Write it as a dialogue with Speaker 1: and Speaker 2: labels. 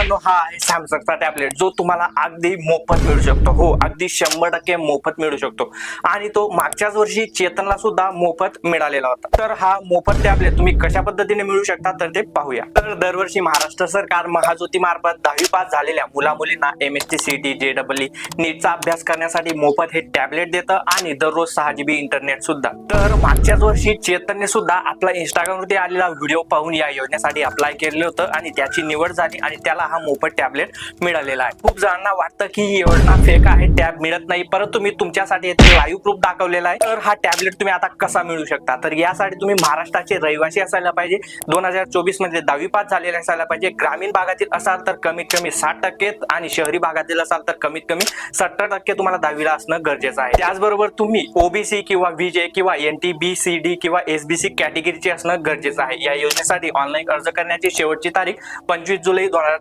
Speaker 1: मित्रांनो हा आहे सॅमसंगचा टॅबलेट जो तुम्हाला अगदी मोफत मिळू शकतो. हो अगदी शंभर टक्के मोफत मिळू शकतो. आणि तो मागच्याच वर्षी चेतनला सुद्धा मोफत मिळालेला होता. तर हा मोफत टॅबलेट तुम्ही कशा पद्धतीने मिळू शकता तर ते पाहूया. तर दरवर्षी महाराष्ट्र सरकार महाज्योती मार्फत दहावी पास झालेल्या मुला मुलींना M S T C T J double नीटचा अभ्यास करण्यासाठी मोफत हे टॅबलेट देतं आणि दररोज सहा जीबी इंटरनेट सुद्धा. तर मागच्याच वर्षी चेतनने सुद्धा आपला इंस्टाग्रामवरती आलेला व्हिडिओ पाहून या योजनेसाठी अप्लाय केलेलं होतं आणि त्याची निवड झाली आणि त्याला हा मोफत टॅबलेट मिळालेला आहे. खूप जणांना वाटतं की ही योजना फेक आहे टॅब मिळत नाही. परंतु मी तुमच्यासाठी येथे लाईव्ह प्रूफ दाखवलेला आहे. तर हा टॅबलेट तुम्ही आता कसा मिळू शकता? तर यासाठी तुम्ही महाराष्ट्राचे रहिवासी असायला पाहिजे. दोन हजार चोवीसमध्ये दहावी पास झालेले असायला पाहिजे. ग्रामीण भागातील असाल तर कमीत कमी साठ टक्के आणि शहरी भागातील असाल तर कमीत कमी सत्तर टक्के तुम्हाला दहावीला असणं गरजेचं आहे. त्याचबरोबर तुम्ही ओबीसी किंवा व्हीजे किंवा N T B C D किंवा एस बी सी कॅटेगरीचे असणं गरजेचं आहे. या योजनेसाठी ऑनलाईन अर्ज करण्याची शेवटची तारीख पंचवीस जुलै दोन हजार